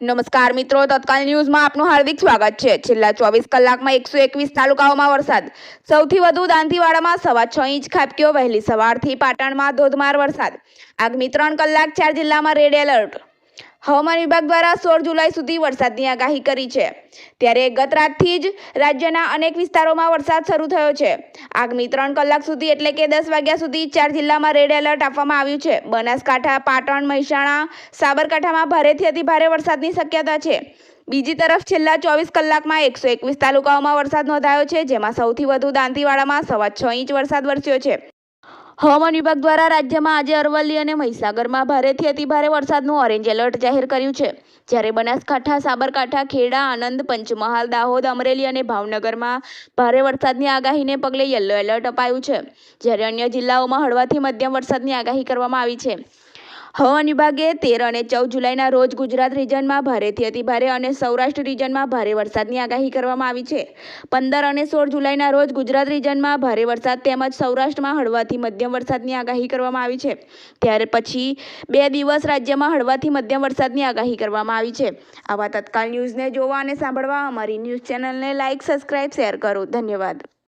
નમસ્કાર મિત્રો, તત્કાલ ન્યૂઝમાં આપનું હાર્દિક સ્વાગત છે. છેલ્લા ચોવીસ કલાકમાં એકસો એકવીસ તાલુકાઓમાં વરસાદ. સૌથી વધુ દાંતીવાડામાં સવા છ ઇંચ ખાબક્યો. વહેલી સવારથી પાટણમાં ધોધમાર વરસાદ. આગામી ત્રણ કલાક ચાર જિલ્લામાં રેડ એલર્ટ. હવામાન વિભાગ દ્વારા સોળ જુલાઈ સુધી વરસાદની આગાહી કરી છે. ત્યારે ગત રાતથી જ રાજ્યના અનેક વિસ્તારોમાં વરસાદ શરૂ થયો છે. આગામી ત્રણ કલાક સુધી એટલે કે દસ વાગ્યા સુધી ચાર જિલ્લામાં રેડ એલર્ટ આપવામાં આવ્યું છે. બનાસકાંઠા, પાટણ, મહેસાણા, સાબરકાંઠામાં ભારેથી અતિભારે વરસાદની શક્યતા છે. બીજી તરફ છેલ્લા ચોવીસ કલાકમાં એકસો એકવીસ તાલુકાઓમાં વરસાદ નોંધાયો છે, જેમાં સૌથી વધુ દાંતીવાડામાં સવા છ ઇંચ વરસાદ વરસ્યો છે. હવામાન વિભાગ દ્વારા રાજ્યમાં આજે અરવલ્લી અને મહીસાગરમાં ભારેથી અતિભારે વરસાદનું ઓરેન્જ એલર્ટ જાહેર કર્યું છે. જ્યારે બનાસકાંઠા, સાબરકાંઠા, ખેડા, આણંદ, પંચમહાલ, દાહોદ, અમરેલી અને ભાવનગરમાં ભારે વરસાદની આગાહીને પગલે યલો એલર્ટ અપાયું છે. જ્યારે અન્ય જિલ્લાઓમાં હળવાથી મધ્યમ વરસાદની આગાહી કરવામાં આવી છે. હવામાન વિભાગે તેર અને ચૌદ જુલાઈના રોજ ગુજરાત રિજનમાં ભારેથી અતિભારે અને સૌરાષ્ટ્ર રિજનમાં ભારે વરસાદની આગાહી કરવામાં આવી છે. પંદર અને સોળ જુલાઈના રોજ ગુજરાત રિજનમાં ભારે વરસાદ તેમજ સૌરાષ્ટ્રમાં હળવાથી મધ્યમ વરસાદની આગાહી કરવામાં આવી છે. ત્યાર પછી બે દિવસ રાજ્યમાં હળવાથી મધ્યમ વરસાદની આગાહી કરવામાં આવી છે. આવા તત્કાલ ન્યૂઝને જોવા અને સાંભળવા અમારી ન્યૂઝ ચેનલને લાઇક સબસ્ક્રાઇબ, શેર કરો. ધન્યવાદ.